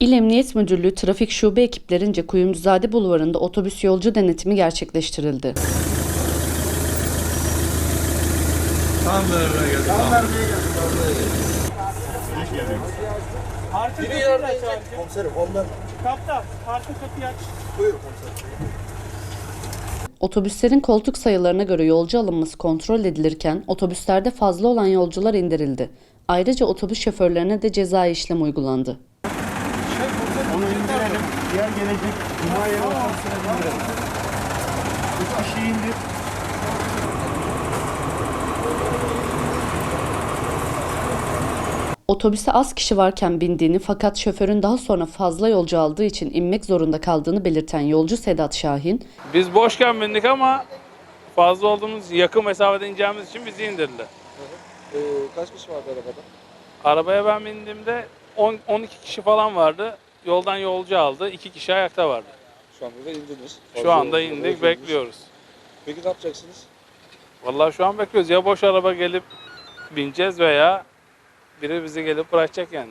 İl Emniyet Müdürlüğü Trafik Şube ekiplerince Kuyumcuzade Bulvarı'nda otobüs yolcu denetimi gerçekleştirildi. Otobüslerin koltuk sayılarına göre yolcu alınması kontrol edilirken otobüslerde fazla olan yolcular indirildi. Ayrıca otobüs şoförlerine de cezai işlem uygulandı. Diğer gelecek Cuma yeri otobüsüne bindirelim. Üç kişi indir. Otobüse az kişi varken bindiğini fakat şoförün daha sonra fazla yolcu aldığı için inmek zorunda kaldığını belirten yolcu Sedat Şahin, Biz boşken bindik ama fazla olduğumuz yakın mesafede ineceğimiz için bizi indirdiler. Ee, kaç kişi vardı arabada? Arabaya ben bindiğimde 10 12 kişi falan vardı. Yoldan yolcu aldı. 2 kişi ayakta vardı. Şu anda da indiniz. Şu anda indik bekliyoruz. Peki ne yapacaksınız? Vallahi şu an bekliyoruz. Ya boş araba gelip bineceğiz veya biri bizi gelip bırakacak yani.